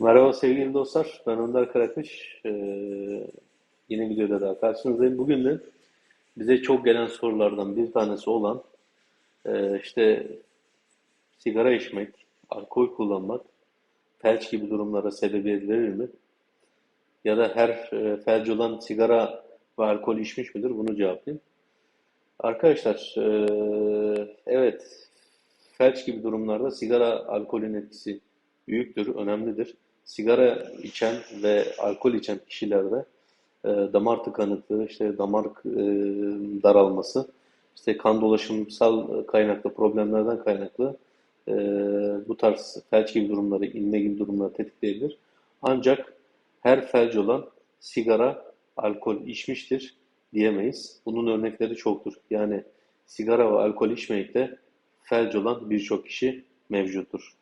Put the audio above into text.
Merhaba sevgili dostlar, ben Önder Karakış. Ee, yeni videoda daha karşınızdayım. Bugün de bize çok gelen sorulardan bir tanesi olan e, işte sigara içmek, alkol kullanmak felç gibi durumlara sebebiyet verir mi? Ya da her e, felç olan sigara ve alkol içmiş midir? Bunu cevaplayayım. Arkadaşlar, e, evet felç gibi durumlarda sigara alkolün etkisi büyüktür, önemlidir. Sigara içen ve alkol içen kişilerde e, damar tıkanıklığı, işte damar e, daralması, işte kan dolaşımsal kaynaklı problemlerden kaynaklı e, bu tarz felç gibi durumları, inme gibi durumları tetikleyebilir. Ancak her felç olan sigara, alkol içmiştir diyemeyiz. Bunun örnekleri çoktur. Yani sigara ve alkol içmeyip de felç olan birçok kişi mevcuttur.